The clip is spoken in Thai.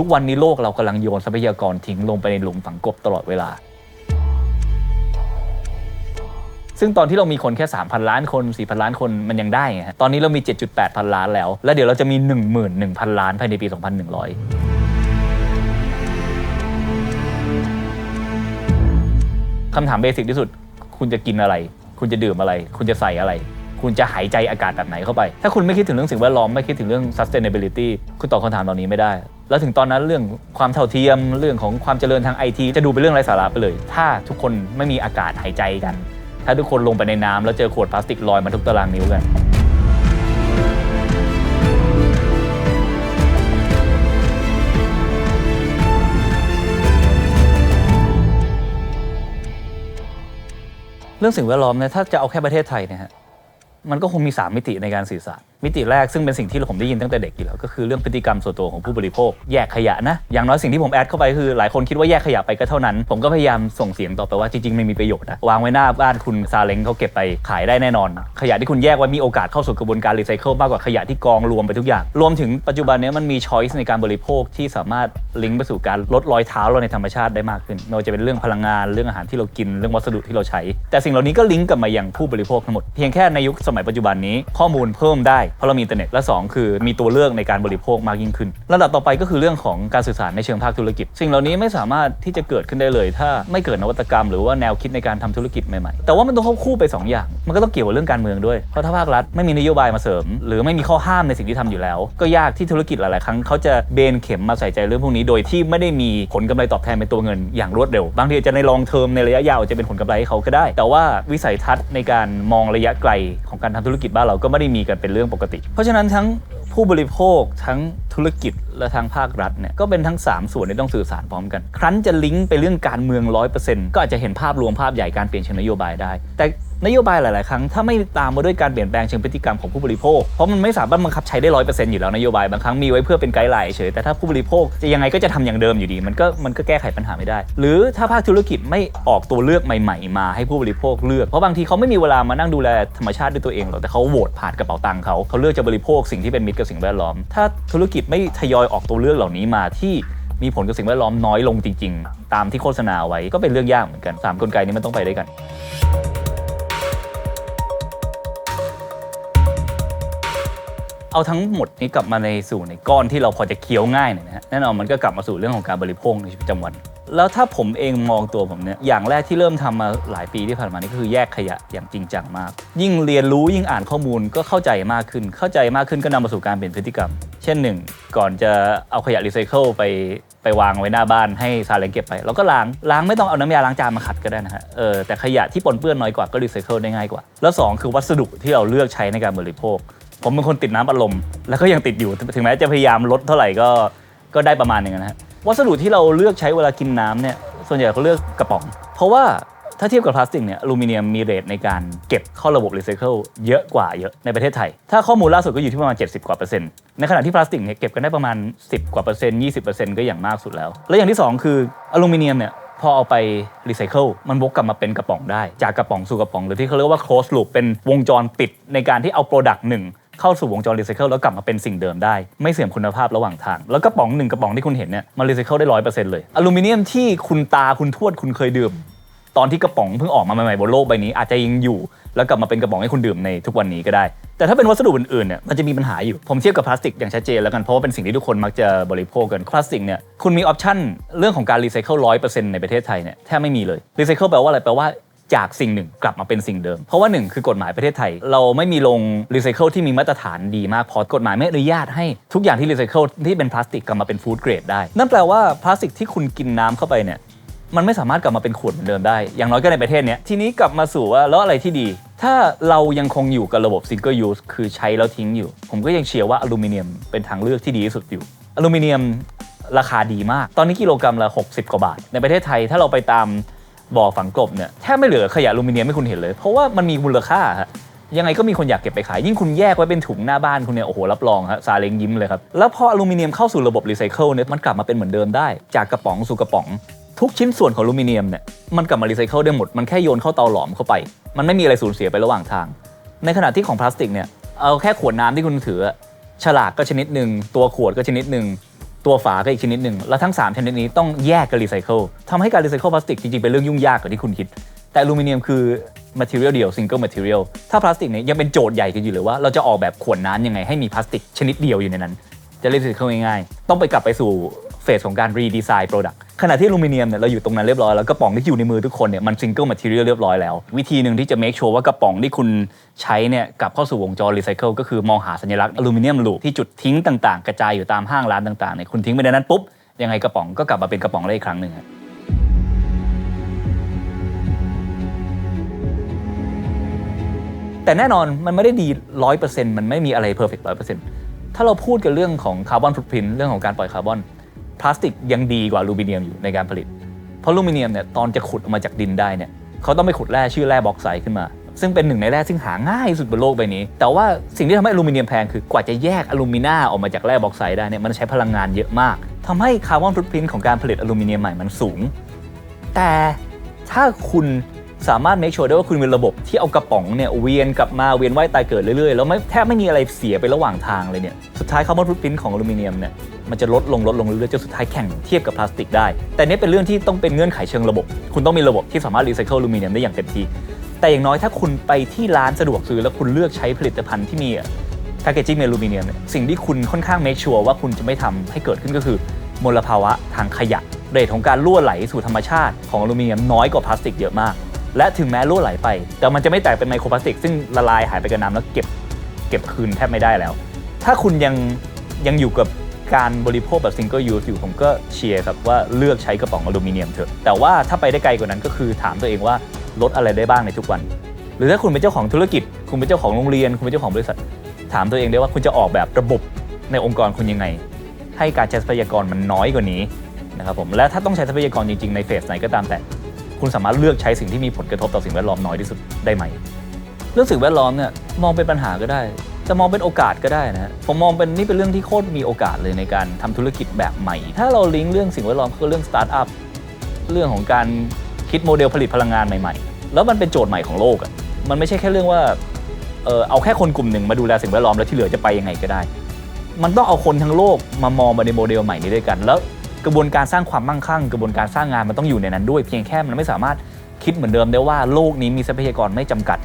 ทุกวันนี้โลกเรากำลังโยนทรัพยากรทิ้งลงไปในหลุมฝังกบตลอดเวลา ซึ่งตอนที่เรามีคนแค่ 3,000 ล้านคน 4,000 ล้านคนมันยังได้ไงฮะตอนนี้เรามี 7.8 พันล้านแล้ว แล้วเดี๋ยวเราจะมี 11,000 ล้านภายในปี 2100คำถามเบสิกที่สุด คุณจะกินอะไร คุณจะดื่มอะไร คุณจะใส่อะไร คุณจะหายใจอากาศแบบไหนเข้าไป ถ้าคุณไม่คิดถึงเรื่องสิ่งแวดล้อมไม่คิดถึงเรื่อง sustainability คุณตอบคำถามเหล่านี้ไม่ได้ แล้วถึงตอนนั้นเรื่องความเท่าเทียมเรื่องของความเจริญทางไอทีจะดูเป็นเรื่องไร้สาระไปเลย ถ้าทุกคนไม่มีอากาศหายใจกัน ถ้าทุกคนลงไปในน้ำแล้วเจอขวดพลาสติกลอยมาทุกตารางนิ้วกันเรื่องสิ่งแวดล้อมเนี่ยถ้าจะเอาแค่ประเทศไทยเนี่ยฮะ มันก็คงมี 3 มิติในการสื่อสารมิติแรกซึ่งเป็นสิ่งที่ผมได้ยินตั้งแต่เด็กอยู่แล้วก็คือเรื่องพฤติกรรมส่วนตัวของผู้บริโภค แยกขยะนะ อย่างน้อยสิ่งที่ผมแอดเข้าไปคือ หลายคนคิดว่าแยกขยะไปก็เท่านั้น ผมก็พยายามส่งเสียงต่อไปว่าจริงๆไม่มีประโยชน์นะวางไว้หน้าบ้านคุณซาเล้งเขาเก็บไปขายได้แน่นอน ขยะที่คุณแยกไว้มีโอกาสเข้าสู่กระบวนการรีไซเคิลมากกว่าขยะที่กองรวมไปทุกอย่าง รวมถึงปัจจุบันนี้มันมีช้อยส์ในการบริโภคที่สามารถลิงก์ไปสู่การลดรอยเท้าเราในธรรมชาติได้มากขึ้นไม่ว่าจะเป็นเรื่องพลังงานเรื่องอาหารที่เรากินเรื่องวัสดุที่เราใช้ แต่สิ่งเหล่านี้ก็ลิงก์กลับมายังผู้บริโภคทั้งหมดเพียงแค่ในยุคสมัยปัจจุบันนี้ข้อมูลเพิ่มได้เพราะเรามีอินเทอร์เน็ตและสองคือมีตัวเลือกในการบริโภคมากยิ่งขึ้นระดับต่อไปก็คือเรื่องของการสื่อสารในเชิงภาคธุรกิจ สิ่งเหล่านี้ไม่สามารถที่จะเกิดขึ้นได้เลย ถ้าไม่เกิดนวัตกรรมหรือว่าแนวคิดในการทำธุรกิจใหม่ๆ แต่ว่ามันต้องควบคู่ไปสองอย่าง มันก็ต้องเกี่ยวกับเรื่องการเมืองด้วยเพราะถ้าภาครัฐไม่มีนโยบายมาเสริม หรือไม่มีข้อห้ามในสิ่งที่ทำอยู่แล้ว ก็ยากที่ธุรกิจหลายๆครั้งเขาจะเบนเข็มมาใส่ใจเรื่องพวกนี้ โดยที่ไม่ได้มีผลกำไรตอบแทนเป็นตัวเงินอย่างรวดเร็ว บางทีอาจจะในลองเทอมในระยะยาวจะเป็นผลกำไรให้เขาก็ได้ แต่ว่าวิสัยทัศน์ในการมองระยะไกลของการทำธุรกิจบ้านเราก็ไม่ได้มีกันเป็นเรื่องปกติ เพราะฉะนั้นทั้งผู้บริโภคทั้งธุรกิจและทางภาครัฐเนี่ยก็เป็นทั้ง 3 ส่วนที่ต้องสื่อสารพร้อมกัน ครั้นจะลิงก์ไปเรื่องการเมือง 100%ก็อาจจะเห็นภาพรวมภาพใหญ่การเปลี่ยนเชิงนโยบายได้ แต่ นโยบายหลาย ๆ ครั้งถ้าไม่ตามมาด้วยการเปลี่ยนแปลงเชิงพฤติกรรมของผู้บริโภค เพราะมันไม่สามารถบังคับใช้ได้ร้อยเปอร์เซ็นต์อยู่แล้วนโยบายบางครั้งมีไว้เพื่อเป็นไกด์ไลน์เฉยแต่ถ้าผู้บริโภคจะยังไงก็จะทำอย่างเดิมอยู่ดี มันก็มันก็แก้ไขปัญหาไม่ได้ หรือถ้าภาคธุรกิจไม่ออกตัวเลือกใหม่ ๆ มาให้ผู้บริโภคเลือกเพราะบางทีเขาไม่มีเวลามานั่งดูแลธรรมชาติด้วยตัวเองหรอกแต่เขาโหวตผ่านกระเป๋าตังค์เขาเขาเลือกจะบริโภคสิ่งที่เป็นมิตรกับสิ่งแวดล้อม ถ้าธุรกิจไม่ทยอยออกตัวเลือกเหล่านี้มาที่มีผลกับสิ่งแวดล้อมน้อยลงจริง ๆ ตามที่โฆษณาไว้ก็เป็นเรื่องยากเหมือนกันสามกลไกนี้มันต้องไปด้วยกัน เอาทั้งหมดนี้กลับมาในสู่ในก้อนที่เราพอจะเคี้ยวง่ายหน่อยนะฮะแน่นอนมันก็กลับมาสู่เรื่องของการบริโภคในชีวิตประจำวัน แล้วถ้าผมเองมองตัวผมเนี่ยอย่างแรกที่เริ่มทำมาหลายปีที่ผ่านมานี่ก็คือแยกขยะอย่างจริงจังมาก ยิ่งเรียนรู้ยิ่งอ่านข้อมูลก็เข้าใจมากขึ้น เข้าใจมากขึ้นก็นำมาสู่การเปลี่ยนพฤติกรรม เช่นหนึ่งก่อนจะเอาขยะรีไซเคิลไปไปวางไว้หน้าบ้านให้ซาเล้งเก็บไปเราก็ล้างล้างไม่ต้องเอาน้ำยาล้างจานมาขัดก็ได้นะฮะเออแต่ขยะที่ปนเปื้อนน้อยกว่าก็รีไซเคิลได้ง่ายกว่า แล้วสองคือวัสดุที่เราเลือกใช้ในการบริโภค ผมเป็นคนติดน้ำอัดลมแล้วก็ยังติดอยู่ถึงแม้จะพยายามลดเท่าไหร่ก็ก็ได้ประมาณหนึงนะฮะวัสดุที่เราเลือกใช้เวลากินน้ำเนี่ยส่วนใหญ่เขาเลือกกระป๋อง เพราะว่าถ้าเทียบกับพลาสติกเนี่ยอลูมิเนียมมีเรทในการเก็บเข้าระบบรีไซเคิลเยอะกว่าเยอะในประเทศไทย ถ้าข้อมูลล่าสุดก็อยู่ที่ประมาณ 70 กว่าเปอร์เซ็นต์ในขณะที่พลาสติกเนี่ยเก็บกันได้ประมาณ 10 กว่าเปอร์เซ็นต์20เปอร์เซ็นต์ก็อย่างมากสุดแล้ว และอย่างที่สองคืออลูมิเนียมเนี่ยพอเอาไปรีไซเคิลมันวกกลับมาเป็นกระป๋องได้ จากกระป๋องสู่กระป๋อง หรือที่เขาเรียกว่า close loop เป็นวงจรปิดในการที่เอา product หนึ่ง เข้าสู่วงจรรีไซเคิลแล้วกลับมาเป็นสิ่งเดิมได้ ไม่เสื่อมคุณภาพระหว่างทาง แล้วกระป๋องหนึ่งกระป๋องที่คุณเห็นเนี่ยมันรีไซเคิลได้ร้อยเปอร์เซ็นต์เลยอลูมิเนียมที่คุณตาคุณทวดคุณเคยดื่ม ตอนที่กระป๋องเพิ่งออกมาใหม่ๆบนโลกใบนี้อาจจะยังอยู่ แล้วกลับมาเป็นกระป๋องให้คุณดื่มในทุกวันนี้ก็ได้ แต่ถ้าเป็นวัสดุอื่นๆเนี่ยมันจะมีปัญหาอยู่ผมเทียบกับพลาสติกอย่างชัดเจนแล้วกันเพราะว่าเป็นสิ่งที่ทุกคนมักจะบริโภคกันพลาสติกเนี่ยคุณมีออปชั่นเรื่องของการรีไซเคิลร้อยเปอร์เซ็นต์ในประเทศไทยเนี่ยแทบไม่มีเลยรีไซเคิลแปลว่าอะไรแปลว่า จากสิ่งหนึ่งกลับมาเป็นสิ่งเดิม เพราะว่าหนึ่งคือกฎหมายประเทศไทย เราไม่มีลงรีไซเคิลที่มีมาตรฐานดีมากพอกฎหมายไม่อนุญาตให้ทุกอย่างที่รีไซเคิลที่เป็นพลาสติกกลับมาเป็นฟู้ดเกรดได้ นั่นแปลว่าพลาสติกที่คุณกินน้ำเข้าไปเนี่ยมันไม่สามารถกลับมาเป็นขวดเหมือนเดิมได้ อย่างน้อยก็ในประเทศเนี้ยทีนี้กลับมาสู่ว่าแล้วอะไรที่ดี ถ้าเรายังคงอยู่กับระบบ single use คือใช้แล้วทิ้งอยู่ ผมก็ยังเชื่อว่าอลูมิเนียมเป็นทางเลือกที่ดีที่สุดอยู่ อลูมิเนียมราคาดีมาก ตอนนี้กิโลกรัมละ 60 กว่าบาท ในประเทศไทยถ้าเราไปตาม บ่อฝังกลบเนี่ยแทบไม่เหลือขยะอลูมิเนียมให้คุณเห็นเลย เพราะว่ามันมีมูลค่าฮะยังไงก็มีคนอยากเก็บไปขาย ยิ่งคุณแยกไว้เป็นถุงหน้าบ้านคุณเนี่ยโอ้โหรับรองฮะซาเล้งยิ้มเลยครับ แล้วพออลูมิเนียมเข้าสู่ระบบรีไซเคิลเนี่ยมันกลับมาเป็นเหมือนเดิมได้ จากกระป๋องสู่กระป๋อง ทุกชิ้นส่วนของอลูมิเนียมเนี่ยมันกลับมารีไซเคิลได้หมดมันแค่โยนเข้าเตาหลอมเข้าไป มันไม่มีอะไรสูญเสียไประหว่างทาง ในขณะที่ของพลาสติกเนี่ยเอาแค่ขวดน้ำที่คุณถือ ฉลากก็ชนิดหนึ่งตัวขวดก็ชนิดหนึ่ง ตัวฝาก็อีกชนิดหนึ่ง แล้วทั้ง 3 ชนิดนี้ต้องแยกกันรีไซเคิลทำให้การรีไซเคิลพลาสติกจริง ๆ เป็นเรื่องยุ่งยากกว่าที่คุณคิด แต่อลูมิเนียมคือ material เดียว single material ถ้าพลาสติกเนี่ยยังเป็นโจทย์ใหญ่กันอยู่เลยว่าเราจะออกแบบขวดน้ำยังไงให้มีพลาสติกชนิดเดียวอยู่ในนั้น จะรีไซเคิลง่ายๆต้องไปกลับไปสู่เฟสของการรีดีไซน์โปรดักต์ ขณะที่อลูมิเนียมเนี่ยเราอยู่ตรงนั้นเรียบร้อยแล้วกระป๋องที่อยู่ในมือทุกคนเนี่ยมัน single material เรียบร้อยแล้ว วิธีหนึ่งที่จะ make sure ว่ากระป๋องที่คุณใช้เนี่ยกลับเข้าสู่วงจรรีไซเคิลก็คือมองหาสัญลักษณ์อลูมิเนียมลูที่จุดทิ้งต่างๆ กระจายอยู่ตามห้างร้านต่างๆเนี่ยคุณทิ้งไปในนั้นปุ๊บยังไงกระป๋องก็กลับมาเป็นกระป๋องได้อีกครั้งหนึ่งครับแต่แน่นอนมันไม่ได้ดีร้อยเปอร์เซ็นต์มันไม่มีอะไรเพอร์เฟกต์ร้อยเปอร์เซ็นต์ถ้าเราพูดกันเรื่องของคาร์บอนฟุตพิ้นเรื่องของการปล่อยคาร์บอน พลาสติกยังดีกว่าอลูมิเนียมอยู่ในการผลิต เพราะอลูมิเนียมเนี่ยตอนจะขุดออกมาจากดินได้เนี่ยเขาต้องไปขุดแร่ชื่อแร่บอกไซด์ขึ้นมา ซึ่งเป็นหนึ่งในแร่ซึ่งหาง่ายที่สุดบนโลกใบนี้ แต่ว่าสิ่งที่ทำให้อลูมิเนียมแพงคือกว่าจะแยกอลูมินาออกมาจากแร่บอกไซด์ได้เนี่ยมันใช้พลังงานเยอะมากทำให้คาร์บอนฟุตพิ้นของการผลิตอลูมิเนียมใหม่มันสูง แต่ถ้าคุณ สามารถ make sure ได้ว่าคุณมีระบบที่เอากระป๋องเนี่ยเวียนกลับมาเวียนว่ายตายเกิดเรื่อยๆ แล้วไม่แทบไม่มีอะไรเสียไประหว่างทางเลยเนี่ยสุดท้ายคาร์บอนฟุตพิ้นของอลูมิเนียมเนี่ยมันจะลดลงลดลงเรื่อยๆจนสุดท้ายแข่งเทียบกับพลาสติกได้ แต่นี้เป็นเรื่องที่ต้องเป็นเงื่อนไขเชิงระบบ คุณต้องมีระบบที่สามารถรีไซเคิลอลูมิเนียมได้อย่างเต็มที่แต่อย่างน้อยถ้าคุณไปที่ร้านสะดวกซื้อแล้วคุณเลือกใช้ผลิตภัณฑ์ที่มีแพคเกจิ้งอลูมิเนียมเนี่ยสิ่งที่คุณค่อนข้าง make sure ว่าคุณจะไม่ทำให้เกิดขึ้นก็คือมลภาวะทางขยะเรทของการรั่วไหลสู่ธรรมชาติของอลูมิเนียมน้อยกว่าพลาสติกเยอะมาก และถึงแม้รั่วไหลไป แต่มันจะไม่แตกเป็นไมโครพลาสติก ซึ่งละลายหายไปกับน้ำแล้วเก็บเก็บคืนแทบไม่ได้แล้ว ถ้าคุณยังยังอยู่กับการบริโภคแบบซิงเกิลยูสอยู่ผมก็เชียร์ครับว่าเลือกใช้กระป๋องอลูมิเนียมเถอะ แต่ว่าถ้าไปได้ไกลกว่านั้นก็คือถามตัวเองว่าลดอะไรได้บ้างในทุกวัน หรือถ้าคุณเป็นเจ้าของธุรกิจ คุณเป็นเจ้าของโรงเรียน คุณเป็นเจ้าของบริษัท ถามตัวเองได้ว่าคุณจะออกแบบระบบในองค์กรคุณยังไง ให้การใช้ทรัพยากรมันน้อยกว่านี้นะครับผมและถ้าต้องใช้ทรัพยากรจริงๆในเฟสไหนก็ตามแต่ คุณสามารถเลือกใช้สิ่งที่มีผลกระทบต่อสิ่งแวดล้อมน้อยที่สุดได้ไหม เรื่องสิ่งแวดล้อมเนี่ยมองเป็นปัญหาก็ได้ จะมองเป็นโอกาสก็ได้นะผมมองเป็นนี่เป็นเรื่องที่โคตรมีโอกาสเลยในการทำธุรกิจแบบใหม่ ถ้าเราลิงก์เรื่องสิ่งแวดล้อมก็เรื่องสตาร์ทอัพเรื่องของการคิดโมเดลผลิตพลังงานใหม่ๆ แล้วมันเป็นโจทย์ใหม่ของโลกอะ่ะมันไม่ใช่แค่เรื่องว่าเออเอาแค่คนกลุ่มหนึ่งมาดูแลสิ่งแวดล้อมแล้วที่เหลือจะไปยังไงก็ได้ มันต้องเอาคนทั้งโลกมามองมาในโมเดลใหม่นี้ด้วยกัน แล้ว กระบวนการสร้างความมั่งคั่ง กระบวนการสร้างงานมันต้องอยู่ในนั้นด้วย เพียงแค่มันไม่สามารถคิดเหมือนเดิมได้ว่าโลกนี้มีทรัพยากรไม่จำกัด